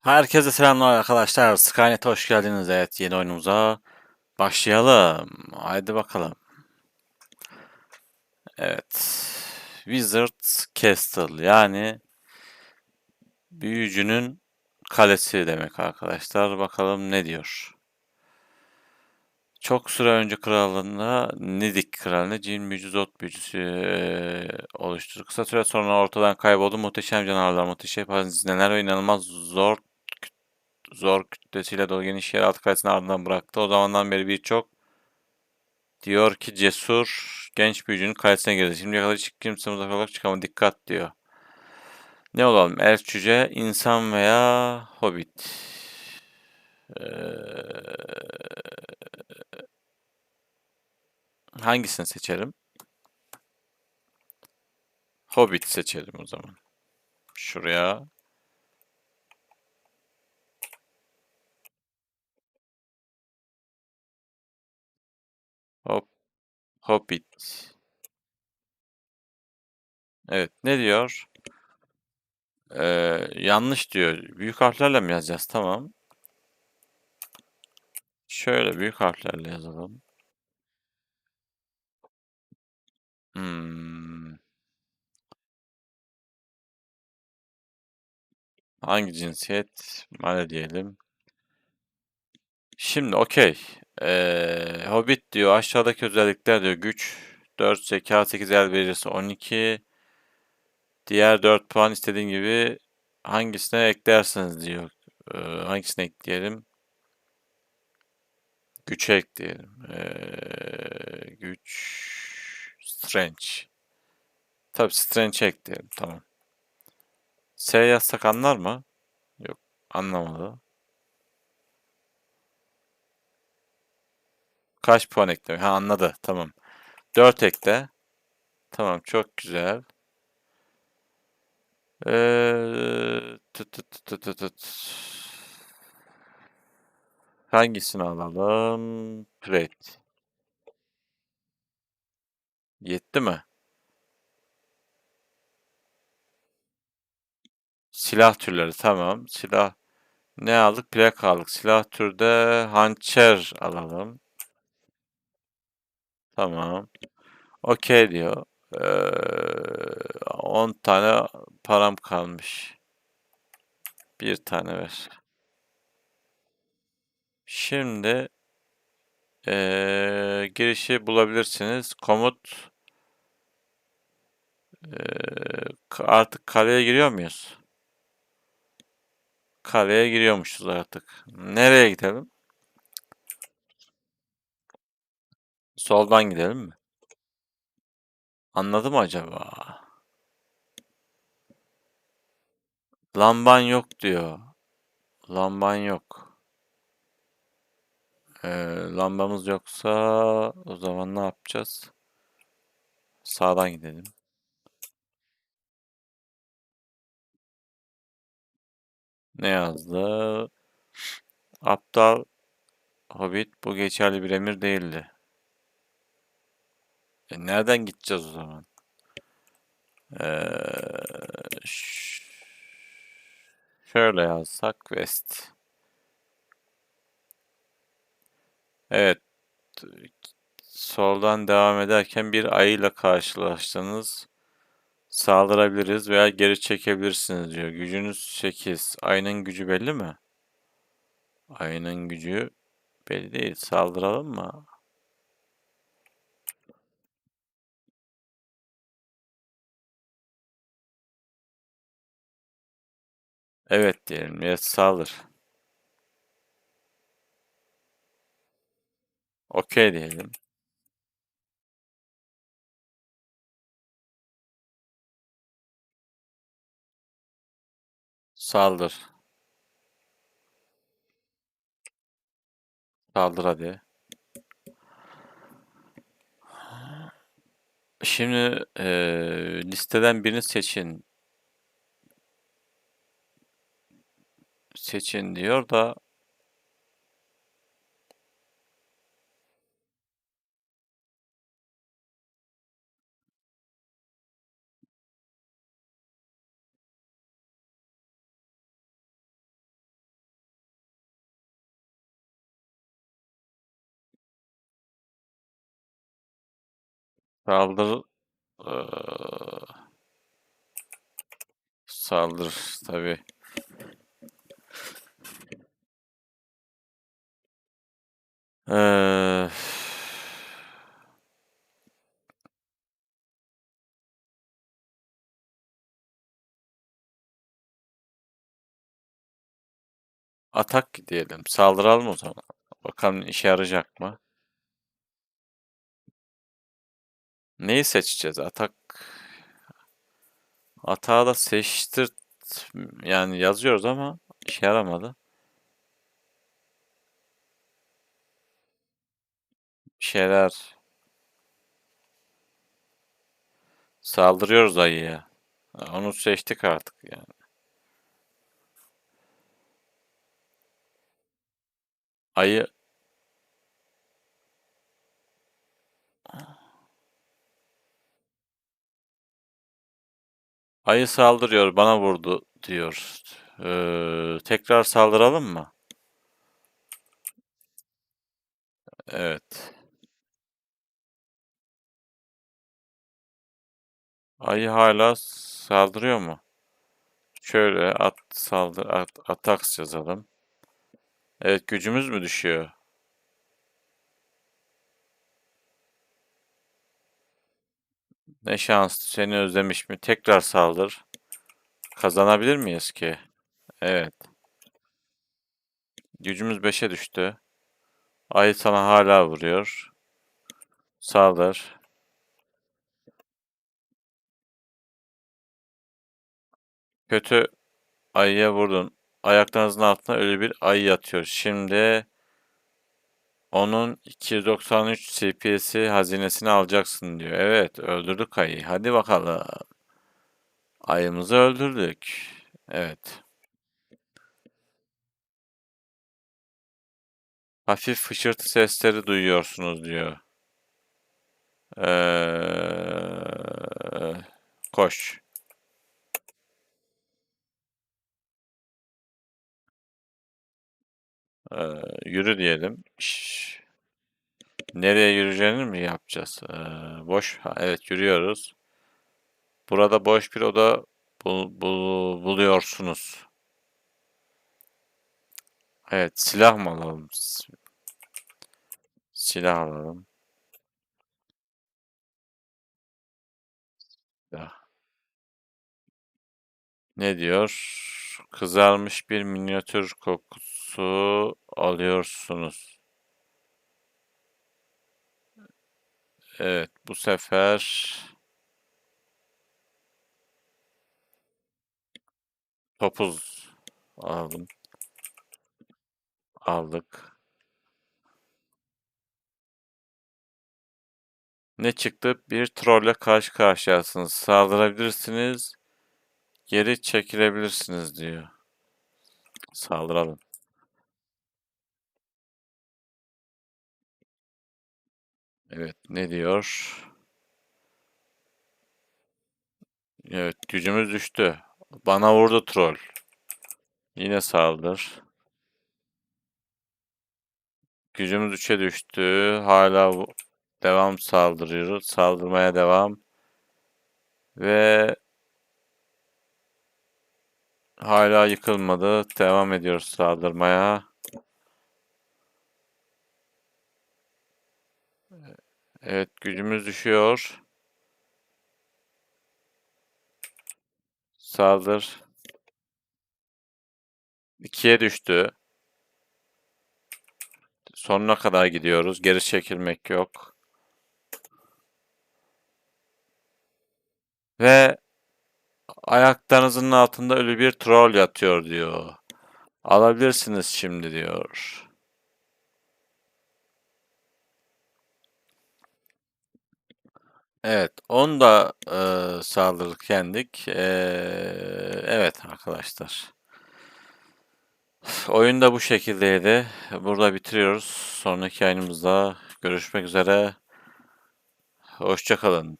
Herkese selamlar arkadaşlar. Skynet'e hoş geldiniz. Evet yeni oyunumuza başlayalım. Haydi bakalım. Evet. Wizard's Castle yani büyücünün kalesi demek arkadaşlar. Bakalım ne diyor. Çok süre önce krallığında Nidik kralını cin büyücü Zot büyücüsü eee, oluşturdu. Kısa süre sonra ortadan kayboldu. Muhteşem canavarlar, muhteşem hazineler ve inanılmaz zor zor kütlesiyle dolu geniş yeraltı kalesini ardından bıraktı. O zamandan beri birçok diyor ki cesur genç büyücünün kalesine girdi. Şimdiye kadar hiç kimse uzak olarak çıkamadı. Dikkat diyor. Ne olalım? Elf cüce, insan veya hobbit? Ee, hangisini seçerim? Hobbit seçelim o zaman. Şuraya. Hobbit. Evet. Ne diyor? Ee, yanlış diyor. Büyük harflerle mi yazacağız? Tamam. Şöyle büyük harflerle yazalım. Hmm. Hangi cinsiyet? Male diyelim. Şimdi okey. Ee, Hobbit diyor. Aşağıdaki özellikler diyor. Güç 4, zeka 8, el becerisi 12. Diğer 4 puan istediğin gibi hangisine eklersiniz diyor. Ee, hangisine ekleyelim? Güçe ekleyelim. Ee, güç Strange. Tabii Strange ekleyelim. Tamam. S yazsak anlar mı? Yok. Anlamadı. Kaç puan eklemek? Ha anladı. Tamam. 4 ekle. Tamam çok güzel. Ee, tut tut tut tut tut. Hangisini alalım? Plate. Yetti mi? Silah türleri tamam. Silah ne aldık? Plak aldık. Silah türde hançer alalım. Tamam. Okey diyor. Ee, 10 tane param kalmış. Bir tane ver. Şimdi ee, girişi bulabilirsiniz. Komut ee, artık kaleye giriyor muyuz? Kaleye giriyormuşuz artık. Nereye gidelim? Soldan gidelim mi? Anladı mı acaba? Lamban yok diyor. Lamban yok. Ee, lambamız yoksa o zaman ne yapacağız? Sağdan gidelim. Ne yazdı? Aptal Hobbit bu geçerli bir emir değildi. E, nereden gideceğiz o zaman? Ee, şöyle yazsak West. Evet. Soldan devam ederken bir ayıyla karşılaştınız. Saldırabiliriz veya geri çekebilirsiniz diyor. Gücünüz 8. Ayının gücü belli mi? Ayının gücü belli değil. Saldıralım mı? Evet diyelim. Evet saldır. Okey diyelim. Saldır. Saldır hadi. Şimdi eee, listeden birini seçin. seçin diyor da Saldır ee, saldır tabii. Eee, atak diyelim. Saldıralım o zaman. Bakalım işe yarayacak mı? Neyi seçeceğiz? Atak Atağı da seçtir yani yazıyoruz ama işe yaramadı. Şeyler saldırıyoruz ayıya. Onu seçtik artık yani. Ayı Ayı saldırıyor, bana vurdu diyor. Ee, tekrar saldıralım mı? Evet. Ayı hala saldırıyor mu? Şöyle at saldır at, attacks yazalım. Evet gücümüz mü düşüyor? Ne şanslı seni özlemiş mi? Tekrar saldır. Kazanabilir miyiz ki? Evet. Gücümüz 5'e düştü. Ayı sana hala vuruyor. Saldır. Kötü ayıya vurdun. Ayaklarınızın altına ölü bir ayı yatıyor. Şimdi onun 293 CP'si hazinesini alacaksın diyor. Evet öldürdük ayıyı. Hadi bakalım. Ayımızı öldürdük. Evet. Hafif fışırtı sesleri duyuyorsunuz diyor. Ee, koş. Yürü diyelim. Şş. Nereye yürüyeceğini mi yapacağız? Ee, boş. Ha, evet yürüyoruz. Burada boş bir oda bul, bul, buluyorsunuz. Evet silah mı alalım? Silah alalım. Ya. Ne diyor? Kızarmış bir minyatür kokusu alıyorsunuz. Evet bu sefer topuz aldım. Aldık. Ne çıktı? Bir trolle karşı karşıyasınız. Saldırabilirsiniz. Geri çekilebilirsiniz diyor. Saldıralım. Evet ne diyor? Evet gücümüz düştü. Bana vurdu troll. Yine saldır. Gücümüz 3'e düştü. Hala devam saldırıyoruz. Saldırmaya devam. Ve hala yıkılmadı. Devam ediyoruz saldırmaya. Evet gücümüz düşüyor. Saldır. 2'ye düştü. Sonuna kadar gidiyoruz. Geri çekilmek yok. Ve ayaklarınızın altında ölü bir troll yatıyor diyor. Alabilirsiniz şimdi diyor. Evet, onu da e, sağladık yendik. E, evet arkadaşlar. Oyun da bu şekildeydi. Burada bitiriyoruz. Sonraki yayınımızda görüşmek üzere. Hoşçakalın.